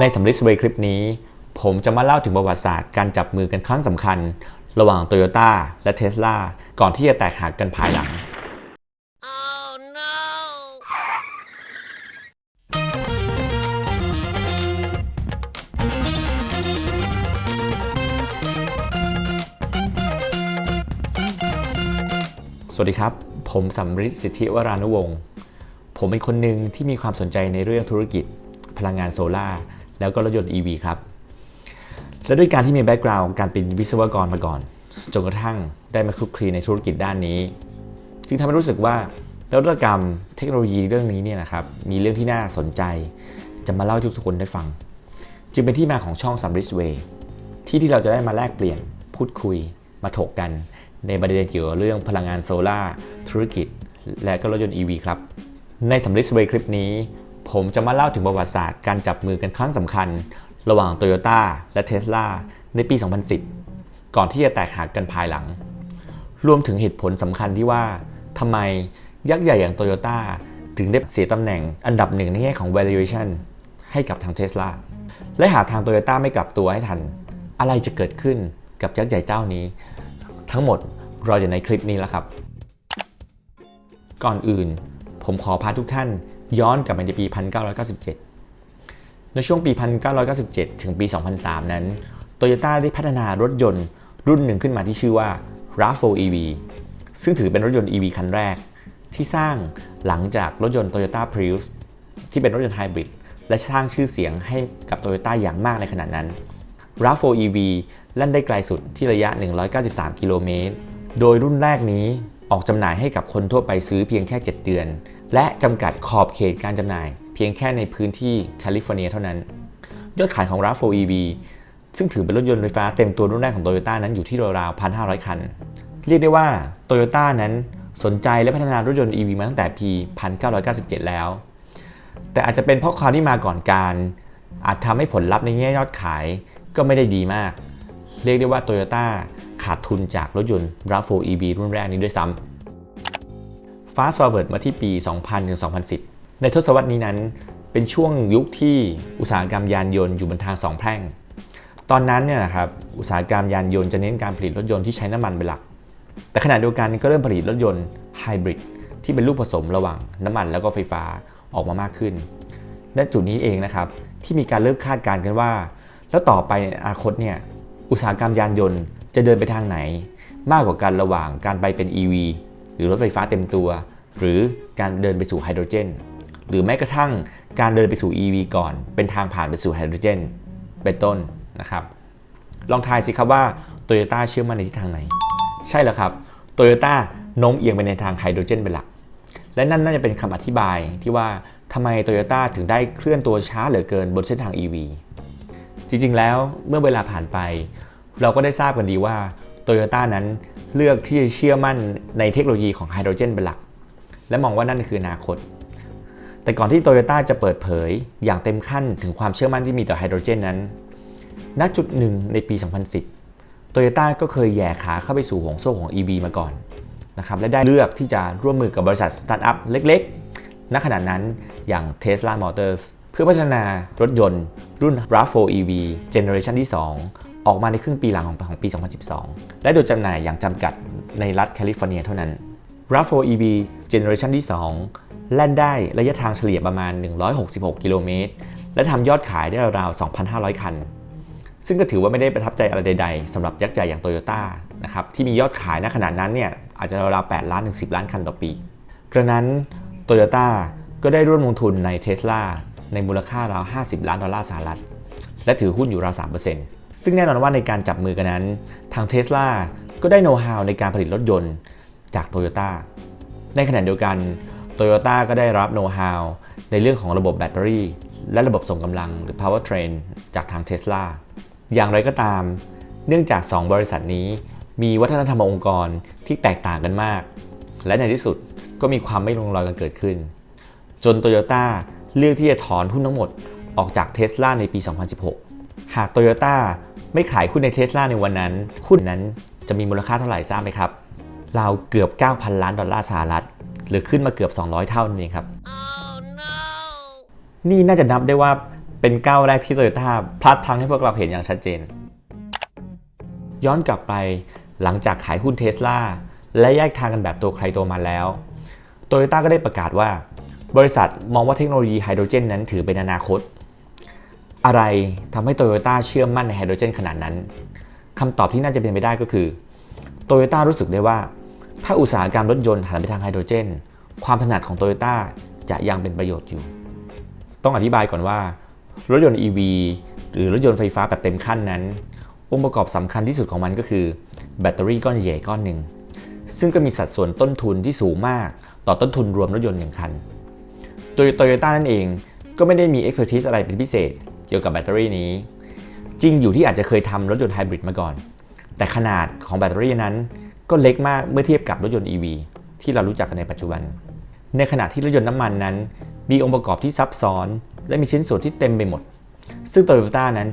ในสำลิดสเวคลิปนี้ ผมจะมาเล่าถึงประวัติศาสตร์การจับมือกันครั้งสำคัญ ระหว่าง Toyota และ Tesla ก่อนที่จะแตกหักกันภายหลัง Oh no! สวัสดีครับ ผมสำริดสิทธิวรานุวงศ์ผมเป็นคนหนึ่งที่มีความสนใจในเรื่องธุรกิจพลังงานโซลาร์ แล้วก็รถยนต์ EV ครับ และด้วยการที่มีแบ็กกราวด์การเป็นวิศวกรมาก่อน จนกระทั่งได้มาคลุกคลีในธุรกิจด้านนี้ จึงทำให้รู้สึกว่านวัตกรรมเทคโนโลยีเรื่องนี้เนี่ยนะครับมีเรื่องที่น่าสนใจ จะมาเล่าให้ทุกคนได้ฟัง จึงเป็นที่มาของช่องซัมริสเวย์ที่ที่เราจะได้มาแลกเปลี่ยนพูดคุยมาถกกัน ในประเด็นเกี่ยวกับเรื่องพลังงานโซลาร์ธุรกิจ และก็รถยนต์ EV ครับ ในสำริดสเวคลิปนี้ ผมจะมาเล่าถึงประวัติศาสตร์การจับมือกันครั้งสำคัญ ระหว่าง Toyota และ Tesla ในปี 2010 ก่อนที่จะแตกหักกันภายหลัง รวมถึงเหตุผลสำคัญที่ว่าทำไมยักษ์ใหญ่อย่าง Toyota ถึงได้เสียตำแหน่งอันดับหนึ่งในแง่ของ valuation ให้กับทาง Tesla และหากทาง Toyota ไม่กลับตัวให้ทัน อะไรจะเกิดขึ้นกับยักษ์ใหญ่เจ้านี้ ทั้งหมดรออยู่ในคลิปนี้แล้วครับ ก่อนอื่น ผมขอพาทุกท่าน ย้อนกลับไปในปี 1997 ในช่วงปี 1997 ถึงปี 2003 นั้น Toyota ได้พัฒนารถยนต์รุ่นหนึ่งขึ้นมาที่ชื่อว่า RAV4 EV ซึ่งถือเป็นรถยนต์ EV คันแรก ที่สร้างหลังจากรถยนต์ Toyota Prius ที่เป็นรถยนต์ไฮบริดและสร้างชื่อเสียงให้กับ Toyota อย่างมากในขณะนั้น RAV4 EV แล่นได้ไกลสุดที่ระยะ 193 กิโลเมตร โดยรุ่นแรกนี้ ออกจำหน่ายให้กับคนทั่วไปซื้อเพียงแค่ 7 เดือน และจำกัดขอบเขตการจำหน่าย เพียงแค่ในพื้นที่แคลิฟอร์เนียเท่านั้น ยอดขายของ RAV4 EV ซึ่งถือเป็นรถยนต์ไฟฟ้าเต็มตัวรุ่นแรกของ Toyota นั้นอยู่ที่ราวๆ1,500 คัน เรียกได้ว่า Toyota นั้นสนใจและพัฒนารถยนต์ EV มาตั้งแต่ปี 1997 แล้ว แต่อาจจะเป็นเพราะความที่มาก่อนการ อาจทำให้ผลลัพธ์ในแง่ยอดขายก็ไม่ได้ดีมาก เรียกได้ว่า Toyota ขาดทุนจากรถยนต์ RAV4 EV รุ่นแรกนี้ด้วยซ้ำ Fast Forward มาที่ปี 2000ถึง2010 ในทศวรรษนี้นั้น เป็นช่วงยุคที่อุตสาหกรรมยานยนต์อยู่บนทางสองแพร่ง ตอนนั้นเนี่ยนะครับอุตสาหกรรมยานยนต์จะเน้นการผลิตรถยนต์ที่ใช้น้ำมันเป็นหลัก แต่ขณะเดียวกันก็เริ่มผลิตรถยนต์ไฮบริดที่เป็นลูกผสมระหว่างน้ำมันแล้วก็ไฟฟ้าออกมามากขึ้นและจุดนี้เองนะครับที่มีการเริ่มคาดการณ์กันว่า แล้วต่อไปในอนาคตเนี่ยอุตสาหกรรมยานยนต์ จะเดินไปทางไหน มากกว่ากันระหว่างการไปเป็น EV หรือรถไฟฟ้าเต็มตัว หรือการเดินไปสู่ไฮโดรเจน หรือแม้กระทั่งการเดินไปสู่ EV ก่อน เป็นทางผ่านไปสู่ไฮโดรเจน เป็นต้นนะครับ ลองทายสิครับว่า Toyota เชื่อมั่นในทิศทางไหน ใช่แล้วครับ Toyota โน้มเอียงไปในทางไฮโดรเจนเป็นหลัก และนั่นน่าจะเป็นคำอธิบายที่ว่าทำไม Toyota ถึงได้เคลื่อนตัวช้าเหลือเกินบนเส้นทาง EV จริงๆ แล้วเมื่อเวลาผ่านไป เราก็ได้ทราบกันดีว่า Toyota นั้นเลือกที่จะเชื่อมั่นในเทคโนโลยีของไฮโดรเจนเป็นหลัก และมองว่านั่นคืออนาคต แต่ก่อนที่ Toyota จะเปิดเผยอย่างเต็มขั้นถึงความเชื่อมั่นที่มีต่อไฮโดรเจนนั้น ณ จุดหนึ่งในปี 2010 Toyota ก็เคยแย่ขาเข้าไปสู่ห่วงโซ่ของ EV มาก่อนนะครับและได้เลือกที่จะร่วมมือกับบริษัทสตาร์ทอัพเล็กๆ ณ ขณะนั้นอย่าง Tesla Motors เพื่อพัฒนารถยนต์รุ่น RAV4 EV Generation ที่ 2 ออกมาในครึ่งปีหลังของของปี 2012 และโดยจำหน่ายอย่างจำกัดในรัฐแคลิฟอร์เนียเท่านั้น RAV4 EV Generation ที่ 2 แล่นได้ระยะทางเฉลี่ยประมาณ 166 กิโลเมตร และทำยอดขายได้ราวๆ 2,500 คัน ซึ่งก็ถือว่าไม่ได้ประทับใจอะไรใดๆสำหรับยักษ์ใหญ่อย่างโตโยต้านะครับที่มียอดขายณขนาดนั้นเนี่ยอาจจะราวๆ 8 ล้านถึง 10 ล้านคันต่อปี กระนั้นโตโยต้าก็ได้ร่วมลงทุนใน Tesla ในมูลค่าราว 50 ล้านดอลลาร์สหรัฐ และถือหุ้นอยู่ราว 3% ซึ่งแน่นอนว่าในการจับมือกันนั้น ทาง Tesla ก็ได้โน้ตฮาวในการผลิตรถยนต์จากโตโยต้าในขณะเดียวกันโตโยต้าก็ได้รับโน้ตฮาวในเรื่องของระบบแบตเตอรี่ และระบบส่งกำลังหรือ powertrain จากทาง Tesla อย่างไรก็ตาม เนื่องจาก 2 บริษัทนี้ มีวัฒนธรรมองค์กรที่แตกต่างกันมาก และในที่สุดก็มีความไม่ลงรอยกันเกิดขึ้น จนโตโยต้าเลือกที่จะถอนหุ้นทั้งหมดออกจากเท s l a ในปี 2016 หากโตโยต้าไม่ขายหุ้นในเท s l a ในวันนั้น หุ้นนั้นจะมีมูลค่าเท่าไหร่ทราบไหมครับ ราวเกือบ 9,000 ล้านดอลลาร์สหรัฐ หรือขึ้นมาเกือบ 200 เท่านั่นเองครับ Oh no! นี่น่าจะนับได้ว่าเป็นก้าวแรกที่โตโยต้าพลัดพลั้งให้พวกเราเห็นอย่างชัดเจน ย้อนกลับไปหลังจากขายหุ้นเทสลาและแยกทางกันแบบตัวใครตัวมันแล้วโตโยต้าก็ได้ประกาศว่า บริษัทมองว่าเทคโนโลยีไฮโดรเจนนั้นถือเป็นอนาคต อะไรทำให้โตโยต้าเชื่อมั่นในไฮโดรเจนขนาดนั้นคำตอบที่น่าจะเป็นไปได้ก็คือโตโยต้ารู้สึกได้ว่า ถ้าอุตสาหกรรมรถยนต์หันไปทางไฮโดรเจน ความถนัดของโตโยต้าจะยังเป็นประโยชน์อยู่ ต้องอธิบายก่อนว่า รถยนต์ EV หรือรถยนต์ไฟฟ้าแบบเต็มขั้นนั้น องค์ประกอบสำคัญที่สุดของมันก็คือ แบตเตอรี่ก้อนใหญ่ก้อนหนึ่งซึ่งก็มีสัดส่วนต้นทุนที่สูงมาก ต่อต้นทุนรวมรถยนต์หนึ่งคันโดยโตโยต้านั่นเองก็ไม่ได้มี expertise อะไรเป็นพิเศษ เกี่ยวกับแบตเตอรี่นี้ จริงอยู่ที่อาจจะเคยทำรถยนต์ไฮบริดมาก่อน แต่ขนาดของแบตเตอรี่นั้นก็เล็กมากเมื่อเทียบกับรถยนต์ EV ที่เรารู้จักกันในปัจจุบัน ในขณะที่รถยนต์น้ำมันนั้น มีองค์ประกอบที่ซับซ้อน และมีชิ้นส่วนที่เต็มไปหมด ซึ่งโตโยต้านั้น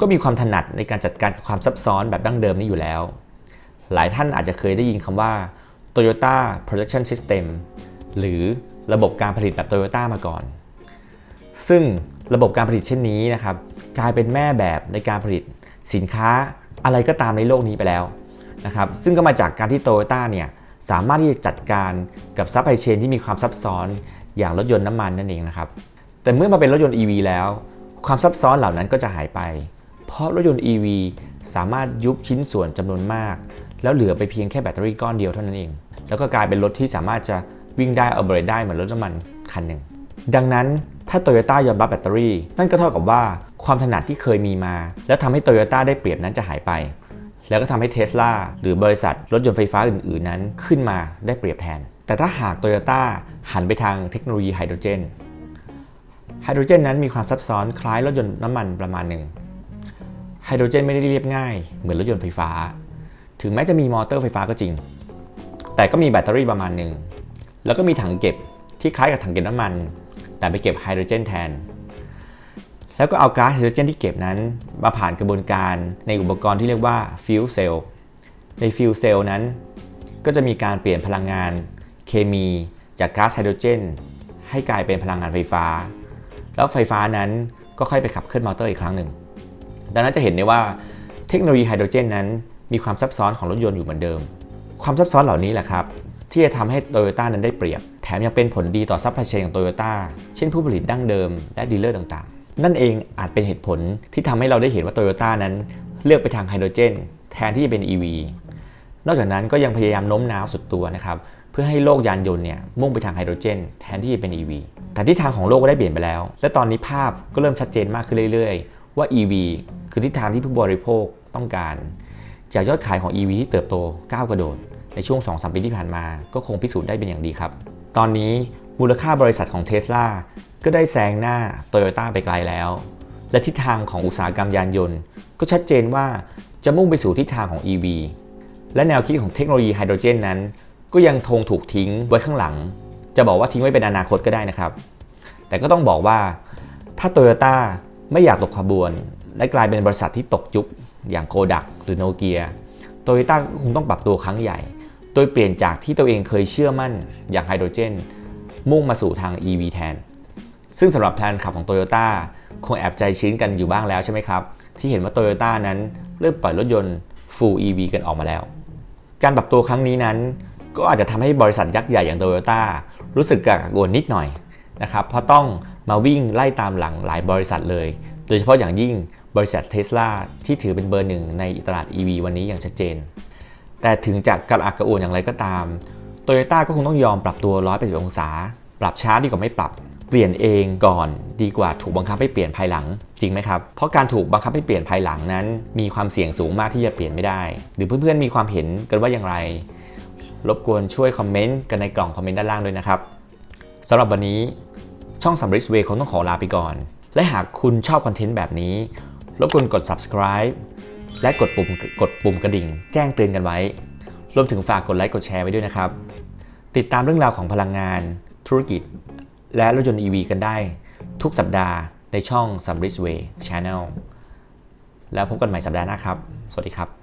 ก็มีความถนัดในการจัดการกับความซับซ้อนแบบดั้งเดิมนี้อยู่แล้ว หลายท่านอาจจะเคยได้ยินคำว่า Toyota Production System หรือระบบการผลิตแบบ Toyota มาก่อน ซึ่ง ระบบการผลิตเช่นนี้นะครับกลายเป็นแม่แบบในการผลิตสินค้าอะไรก็ตามในโลกนี้ไปแล้วนะครับซึ่งก็มาจากการที่โตโยต้าเนี่ยสามารถที่จะจัดการกับซัพพลายเชนที่มีความซับซ้อนอย่างรถยนต์น้ำมันนั่นเองนะครับแต่เมื่อมาเป็นรถยนต์ EV แล้ว ความซับซ้อนเหล่านั้นก็จะหายไป เพราะรถยนต์ EV สามารถยุบชิ้นส่วนจำนวนมาก แล้วเหลือไปเพียงแค่แบตเตอรี่ก้อนเดียวเท่านั้นเอง แล้วก็กลายเป็นรถที่สามารถจะวิ่งได้เอาเบรดได้เหมือนรถน้ำมันคันหนึ่งดังนั้น ถ้าโตโยต้ายอมรับแบตเตอรี่ นั่นก็เท่ากับว่าความถนัดที่เคยมีมา แล้วทำให้โตโยต้าได้เปรียบนั้นจะหายไป แล้วก็ทำให้เทสลาหรือบริษัทรถยนต์ไฟฟ้าอื่น ๆ นั้นขึ้นมาได้เปรียบแทน แต่ถ้าหากโตโยต้าหันไปทางเทคโนโลยีไฮโดรเจนไฮโดรเจนนั้นมีความซับซ้อนคล้ายรถยนต์น้ำมันประมาณหนึ่งไฮโดรเจนไม่ได้เรียบง่ายเหมือนรถยนต์ไฟฟ้า ถึงแม้จะมีมอเตอร์ไฟฟ้าก็จริง แต่ก็มีแบตเตอรี่ประมาณหนึ่ง แล้วก็มีถังเก็บที่คล้ายกับถังเก็บน้ำมัน แต่ไปเก็บไฮโดรเจนแทน แล้วก็เอาก๊าซไฮโดรเจนที่เก็บนั้นมาผ่านกระบวนการในอุปกรณ์ที่เรียกว่าฟิวเซลล์ในฟิวเซลล์นั้น ก็จะมีการเปลี่ยนพลังงานเคมีจากก๊าซไฮโดรเจน ให้กลายเป็นพลังงานไฟฟ้า แล้วไฟฟ้านั้นก็ค่อยไปขับเคลื่อนมอเตอร์อีกครั้งหนึ่ง ดังนั้นจะเห็นได้ว่าเทคโนโลยีไฮโดรเจนนั้นมีความซับซ้อนของรถยนต์อยู่เหมือนเดิม ความซับซ้อนเหล่านี้แหละครับ ที่จะทำให้โตโยต้านั้นได้เปรียบ แถมยังเป็นผลดีต่อซัพพลายเชนของโตโยต้าเช่นผู้ผลิตดั้งเดิมและดีลเลอร์ต่างๆ นั่นเองอาจเป็นเหตุผลที่ทำให้เราได้เห็นว่าโตโยต้านั้น เลือกไปทางไฮโดรเจน แทนที่จะเป็น EV นอกจากนั้นก็ยังพยายามโน้มน้าวสุดตัวนะครับเพื่อให้โลกยานยนต์เนี่ยมุ่งไปทางไฮโดรเจน แทนที่จะเป็น EV แต่ทิศทางของโลกก็ได้เปลี่ยนไปแล้ว และตอนนี้ภาพก็เริ่มชัดเจนมากขึ้นเรื่อยๆ ว่า EV คือทิศทางที่ผู้บริโภคต้องการ จากยอดขายของ EV ที่เติบโตก้าวกระโดด ในช่วง 2-3 ปีที่ผ่านมา ก็คงพิสูจน์ได้เป็นอย่างดีครับ ตอนนี้มูลค่าบริษัทของ Tesla ก็ได้แซงหน้า Toyota ไปไกลแล้ว และทิศทางของอุตสาหกรรมยานยนต์ ก็ชัดเจนว่าจะมุ่งไปสู่ทิศทางของ EV และแนวคิดของเทคโนโลยีไฮโดรเจนนั้น ก็ยังคงถูกทิ้งไว้ข้างหลัง จะบอกว่าทิ้งไว้เป็นอนาคตก็ได้นะครับ แต่ก็ต้องบอกว่าถ้าโตโยต้าไม่อยากตกขบวน และกลายเป็นบริษัทที่ตกยุคอย่างโกดักหรือโนเกียโตโยต้าก็คงต้องปรับตัวครั้งใหญ่ โดยเปลี่ยนจากที่ตัวเองเคยเชื่อมั่นอย่างไฮโดรเจน มุ่งมาสู่ทาง EV แทน ซึ่งสำหรับแพลนขับของโตโยต้าคงแอบใจชื้นกันอยู่บ้างแล้วใช่ไหมครับ ที่เห็นว่าโตโยต้านั้นเริ่มปล่อยรถยนต์ Full EV กันออกมาแล้ว การปรับตัวครั้งนี้นั้น ก็อาจจะทำให้บริษัทยักษ์ใหญ่อย่างโตโยต้ารู้สึกกังวลนิดหน่อยนะครับเพราะต้องมาวิ่งไล่ตามหลังหลายบริษัทเลย โดยเฉพาะอย่างยิ่งบริษัทเทสลาที่ถือเป็นเบอร์หนึ่งในตลาด EV วันนี้อย่างชัดเจน แต่ถึงจะกระอักกระอ่วนอย่างไรก็ตามโตโยต้าก็คงต้องยอมปรับตัว 180 องศา ปรับช้าดีกว่าไม่ปรับ เปลี่ยนเองก่อนดีกว่าถูกบังคับให้เปลี่ยนภายหลัง จริงไหมครับ เพราะการถูกบังคับให้เปลี่ยนภายหลังนั้น มีความเสี่ยงสูงมากที่จะเปลี่ยนไม่ได้ หรือเพื่อนๆมีความเห็นกันว่าอย่างไร รบกวนช่วยคอมเมนต์กันในกล่องคอมเมนต์ด้านล่างด้วยนะครับสำหรับวันนี้ช่องสัมริสเวย์คงต้องขอลาไปก่อน และหากคุณชอบคอนเทนต์แบบนี้ รบกวนกด subscribe และกดปุ่มกดปุ่มกระดิ่ง แจ้งเตือนกันไว้ รวมถึงฝากกดไลค์กดแชร์ไว้ด้วยนะครับ ติดตามเรื่องราวของพลังงาน ธุรกิจ และรถยนต์ EV กันได้ ทุกสัปดาห์ในช่อง s u m r i s Way Channel แล้วพบกันใหม่สัปดาห์หน้าครับ สวัสดีครับ